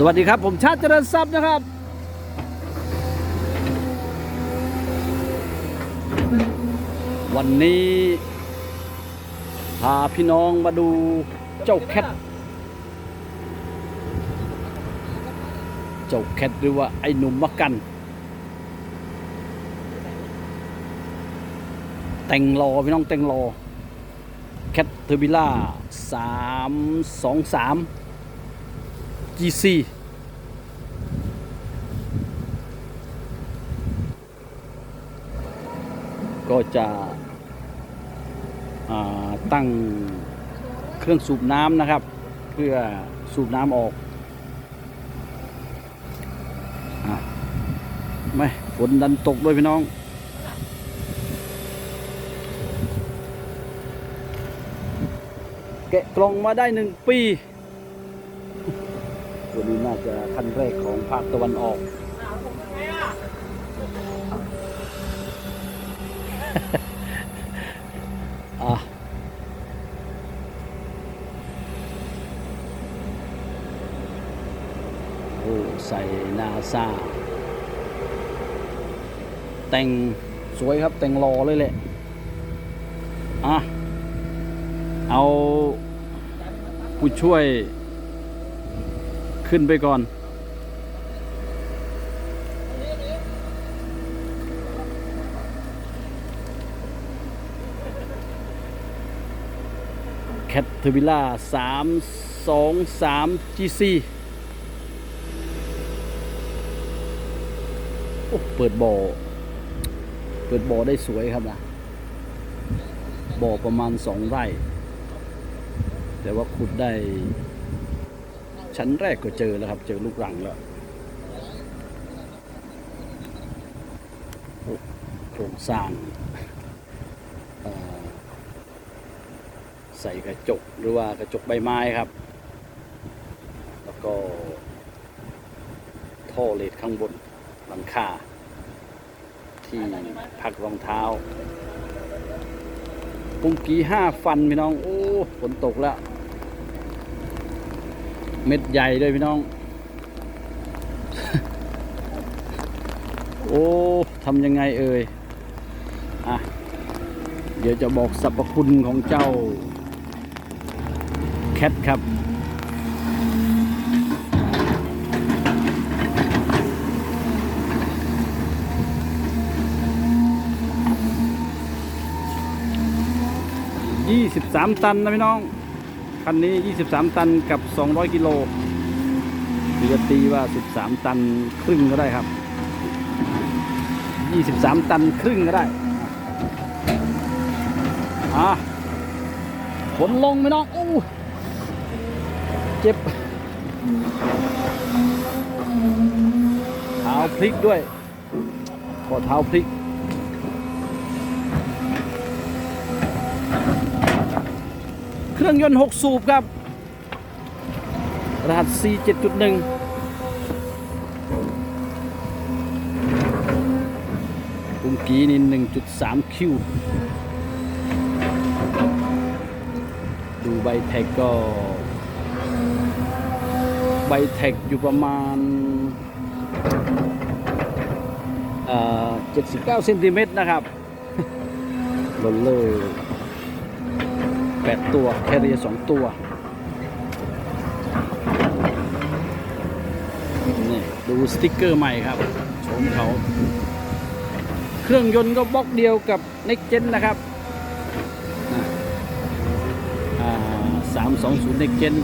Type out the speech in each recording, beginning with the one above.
สวัสดีครับ ผมชาติเจริญทรัพย์นะครับ วันนี้ พาพี่น้องมาดูเจ้าแคทเจ้าแคทหรือว่าไอ้หนุ่มมักกัน แต่งรอพี่น้องแต่งรอแคทเทอร์บิล่าสามสองสาม GC ก็จะตั้งเครื่องสูบน้ำนะครับ เพื่อสูบน้ำออกอไม่ฝนดันตกด้วยพี่น้องแกะกล่องมาได้หนึ่งปี น่าจะคันแรกของภาคตะวันออก อะโอ้ใส่นาซาแต่งสวยครับ แต่งรอเลยแหละ อะ เอาผู้ช่วย ขึ้นไปก่อน แคทเทอร์บิล่าสามสองสาม GC โอ้เปิดบ่อ เปิดบ่อได้สวยครับนะบ่อประมาณสองไร่ แต่ว่าขุดได้ ชั้นแรกก็เจอแล้วครับ เจอลูกรังแล้วโครงสร้างใส่กระจกหรือว่ากระจกใบไม้ครับ แล้วก็ท่อเลดข้างบนหลังคาที่พักรองเท้าปุ้งกี้ห้าฟันพี่น้อง โอ้ฝนตกแล้ว เม็ดใหญ่ด้วยพี่น้อง โอ้ทำยังไงเอ่ยอะเดี๋ยวจะบอกสรรพคุณของเจ้า แคทครับ23ตันนะพี่น้อง คันนี้ 23 ตันกับ 200 กิโลหรือจะตีว่า 13 ตันครึ่งก็ได้ครับ 23 ตันครึ่งก็ได้ อะฝนลงพี่น้องอู้เจ็บเท้าพลิกด้วยขอเท้าพลิก เค รื่องยนต์ 6 สูบครับ รหัส C7.1 ปุ่มกี้นี่1.3 คิว ดูใบแท็กก็ ใบแท็กอยู่ประมาณเอ่อ79เซนติเมตรนะครับลนเลย แปดตัว แคเรียสองตัว นี่ ดูสติกเกอร์ใหม่ครับโฉมเขา เครื่องยนต์ก็บล็อกเดียวกับ Next Gen นะครับสามสองศูนย์ Next Gen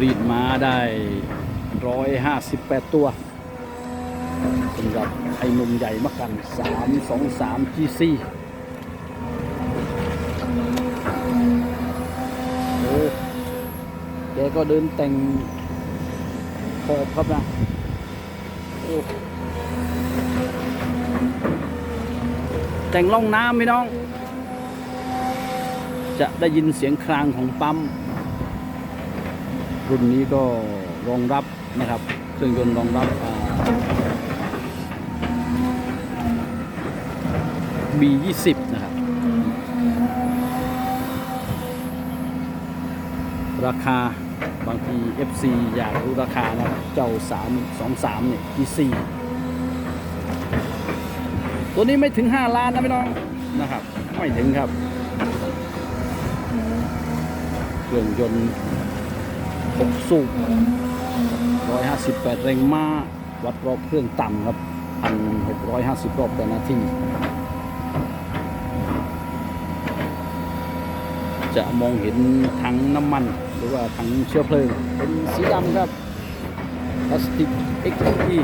รีดมาได้ร้อยห้าสิบแปดตัว สำหรับไอ้หนุ่มใหญ่มากัน3 2 3 GC โอ้แกก็เดินแต่งขอบครับนะโอ้แต่งล่องน้ำพี่น้อง จะได้ยินเสียงครางของปั๊ม รุ่นนี้ก็รองรับนะครับเครื่องยนต์รองรับอ่า B20 นะครับ ราคาบางที FC อยากรู้ราคานะครับเจ้า 323 เนี่ย G4 ตัวนี้ไม่ถึง 5 ล้านนะพี่น้องนะครับ ไม่ถึงครับ เครื่องยนต์6สูบ158 แรงม้าวัดรอบเครื่องต่ำครับ 1,650 รอบต่อนาที จะมองเห็นถังน้ำมัน หรือว่าถังเชื้อเพลิง เป็นสีดำครับพลาสติก XLE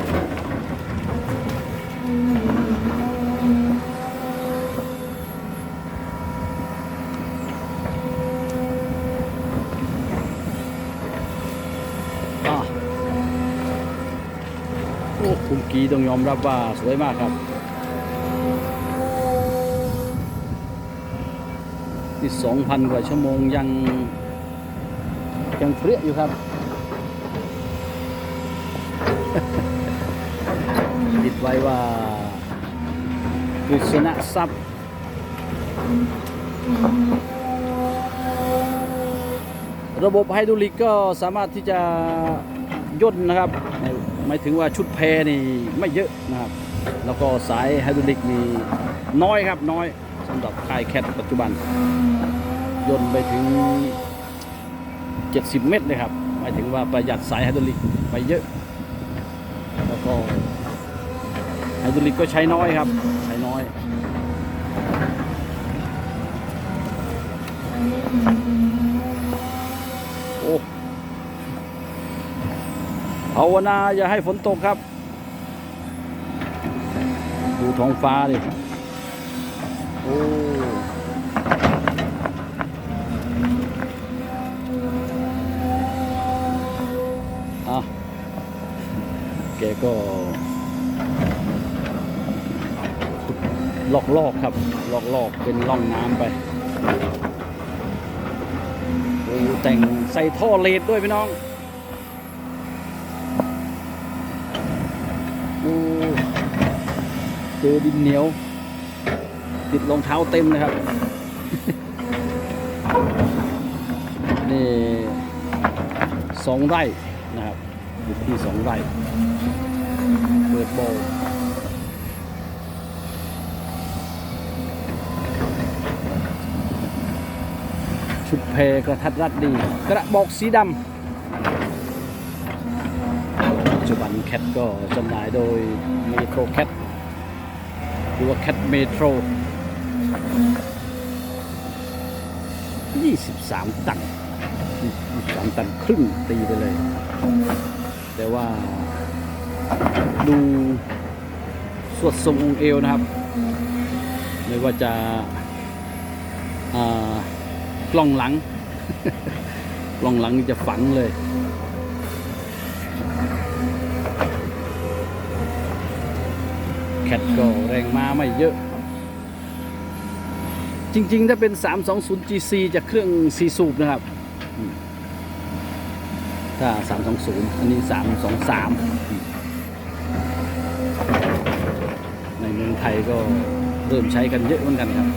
อะโอ้คุณกีต้องยอมรับว่าสวยมากครับ ที่สองพันกว่าชั่วโมงยังยังเปรี้ยอยู่ครับ ติดไว้ว่ากฤษณทรัพย์ระบบไฮดรอลิกก็สามารถที่จะย่นนะครับหมายหมายถึงว่าชุดแพรนี่ไม่เยอะนะครับ แล้วก็สายไฮดรอลิกนี่น้อยครับน้อย สำหรับค่ายแคทปัจจุบันย่นไปถึง 70 เมตรเลยครับหมายถึงว่าประหยัดสายไฮดรอลิกไปเยอะ แล้วก็ไฮดรอลิกก็ใช้น้อยครับ ใช้น้อยโอ้ภาวนาอย่าให้ฝนตกครับ ดูท้องฟ้าดิ โอ้อะแกก็ลอกลอกครับ ลอกลอกเป็นร่องน้ำไปโอ้แต่งใส่ท่อเลดด้วยพี่น้องโอ้เจอดินเหนียว ติดรองเท้าเต็มเลยครับ นี่สองไร่นะครับอยู่ที่สองไร่ เปิดโบชุดเพกระทัดรัดดี กระบอกสีดำปัจจุบันแคทก็จำหน่ายโดยเมโทรแคทหรือว่าแคทเมโทร 23ตัน23ตันครึ่งตีไปเลย แต่ว่าดูสวดทรงองเอวนะครับ ไม่ว่าจะกล้องหลัง กล้องหลังจะฝังเลยแคทก็แรงมาไม่เยอะ จริง ๆ ถ้าเป็น 320 GC จะเครื่อง4สูบนะครับอืมถ้า 320 อันนี้ 323อืมในเมืองไทยก็เริ่มใช้กันเยอะเหมือนกันครับ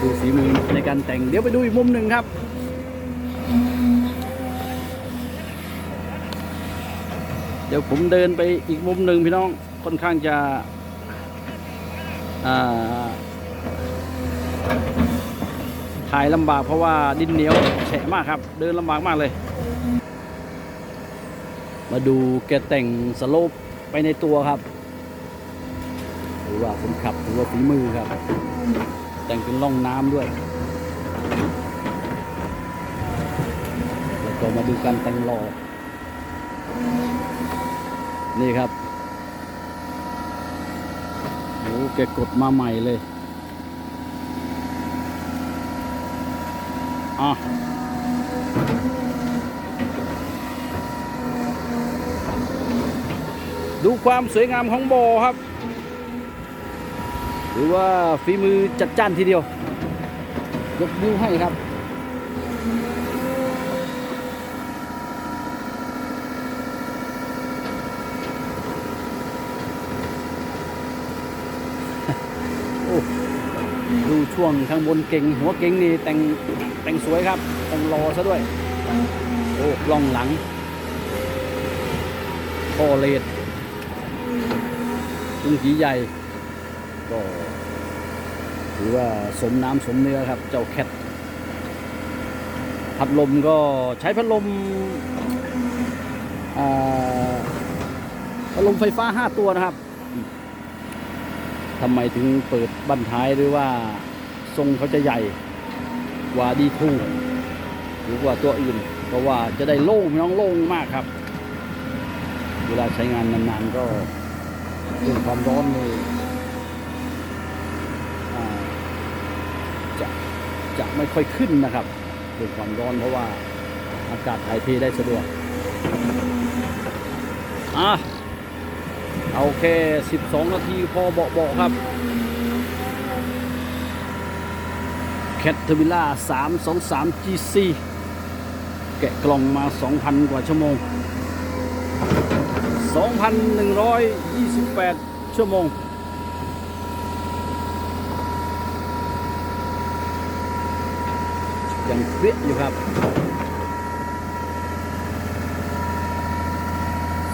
ดูฝีมือในการแต่งเดี๋ยวไปดูอีกมุมหนึ่งครับ ดี๋ยวผมเดินไปอีกมุมหนึ่งพี่น้องค่อนข้างจะถ่ายลำบากเพราะว่าดินเหนียวแฉะมากครับ เดินลำบากมากเลย มาดูแกแต่งสโลปไปในตัวครับหรือว่าคนขับหรือว่าฝีมือครับ แต่งเป็นร่องน้ำด้วย แล้วก็มาดูการแต่งหล่อ นี่ครับโอ้แกกดมาใหม่เลยอะดูความสวยงามของโบครับ หรือว่าฝีมือจัดจ้านทีเดียวยกนิ้วให้ครับ ช่วงข้างบนเก่งหัวเก่งนี่แต่งแต่งสวยครับแต่งรอซะด้วย โอ้กล้องหลังคอเลดตุ้งผีใหญ่ ก็ถือว่าสมน้ำสมเนื้อครับ เจ้าแคทพัดลมก็ใช้พัดลมพัดลมไฟฟ้า 5 ตัวนะครับทำไมถึงเปิดบั้นท้ายหรือว่า ทรงเขาจะใหญ่กว่าดีทูหรือกว่าตัวอื่น เพราะว่าจะได้โล่งน้องโล่งมากครับ เวลาใช้งานนานๆก็เรื่องความร้อนเลยอ่าจะจะไม่ค่อยขึ้นนะครับเกิดความร้อนเพราะว่าอากาศถ่ายเทได้สะดวกอะโอเค 12 นาทีพอเบาๆครับ แคทเทอร์วิล่า323 GC แกะกล่องมา 2,000 กว่าชั่วโมง 2,128 ชั่วโมง ยังเปรี้ยอยู่ครับ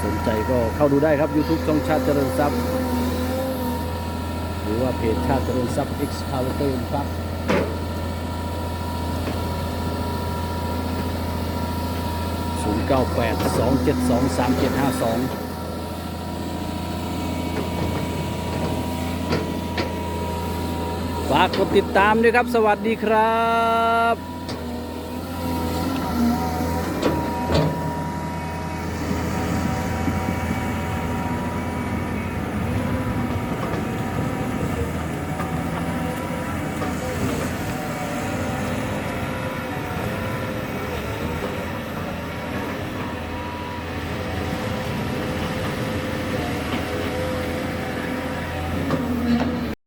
สนใจก็เข้าดูได้ครับ YouTube ช่องชาติเจริญทรัพย์ หรือว่าเพจชาติเจริญทรัพย์ X c a l c u l a t o r ครับ 098 272 3752ฝากกดติดตามด้วยครับ สวัสดีครับ